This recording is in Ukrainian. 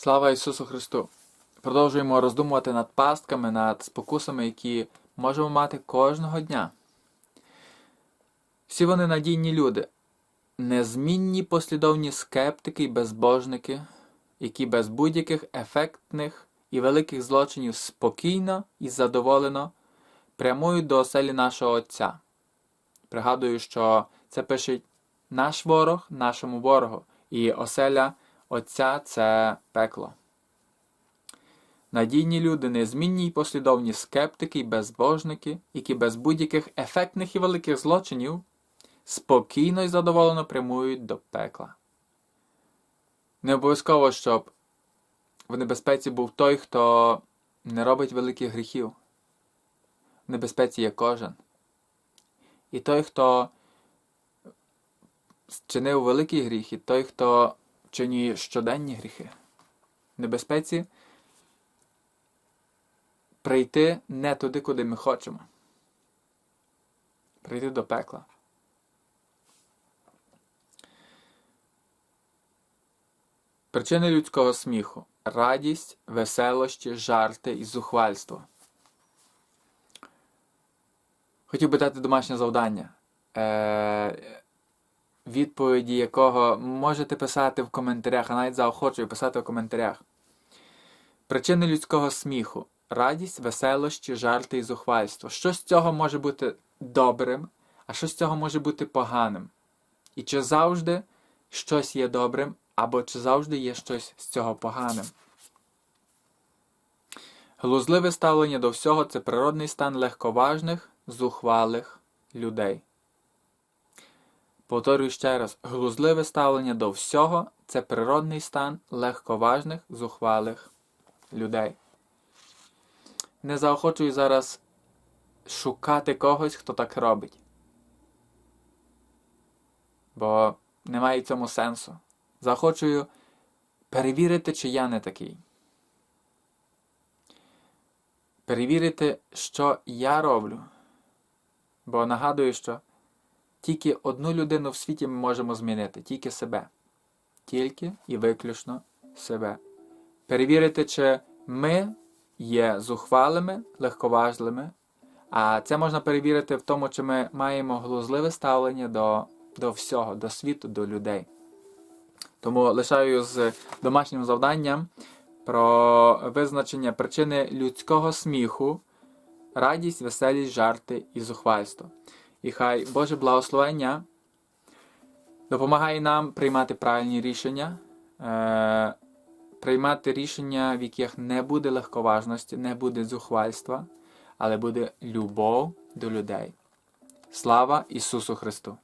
Слава Ісусу Христу! Продовжуємо роздумувати над пастками, над спокусами, які можемо мати кожного дня. Всі вони надійні люди, незмінні послідовні скептики і безбожники, які без будь-яких ефектних і великих злочинів спокійно і задоволено прямують до оселі нашого Отця. Пригадую, що це пише наш ворог нашому ворогу, і оселя Отця це пекло. Надійні люди, незмінні й послідовні скептики й безбожники, які без будь-яких ефектних і великих злочинів спокійно і задоволено прямують до пекла. Не обов'язково, щоб в небезпеці був той, хто не робить великих гріхів. В небезпеці є кожен. І той, хто чинив великі гріх, і той, хто чинює щоденні гріхи. Небезпеці прийти не туди, куди ми хочемо. Прийти до пекла. Причини людського сміху радість, веселощі, жарти і зухвальство. Хотів би дати домашнє завдання, е, відповіді якого можете писати в коментарях, а навіть заохочую писати в коментарях. Причини людського сміху радість, веселощі, жарти і зухвальство. Що з цього може бути добрим, а що з цього може бути поганим? І чи завжди щось є добрим, або чи завжди є щось з цього поганим? Глузливе ставлення до всього це природний стан легковажних, зухвалих людей. Повторюю ще раз, глузливе ставлення до всього це природний стан легковажних, зухвалих людей. Не заохочую зараз шукати когось, хто так робить. Бо немає цьому сенсу. Заохочую перевірити, чи я не такий. Перевірити, що я роблю. Бо нагадую, що тільки одну людину в світі ми можемо змінити, тільки себе. Тільки і виключно себе. Перевірити, чи ми є зухвалими, легковажними, а це можна перевірити в тому, чи ми маємо глузливе ставлення до, до всього, до світу, до людей. Тому лишаю з домашнім завданням про визначення причини людського сміху, радість, веселість, жарти і зухвальство. І хай Боже благословення допомагає нам приймати правильні рішення, е, приймати рішення, в яких не буде легковажності, не буде зухвальства, але буде любов до людей. Слава Ісусу Христу!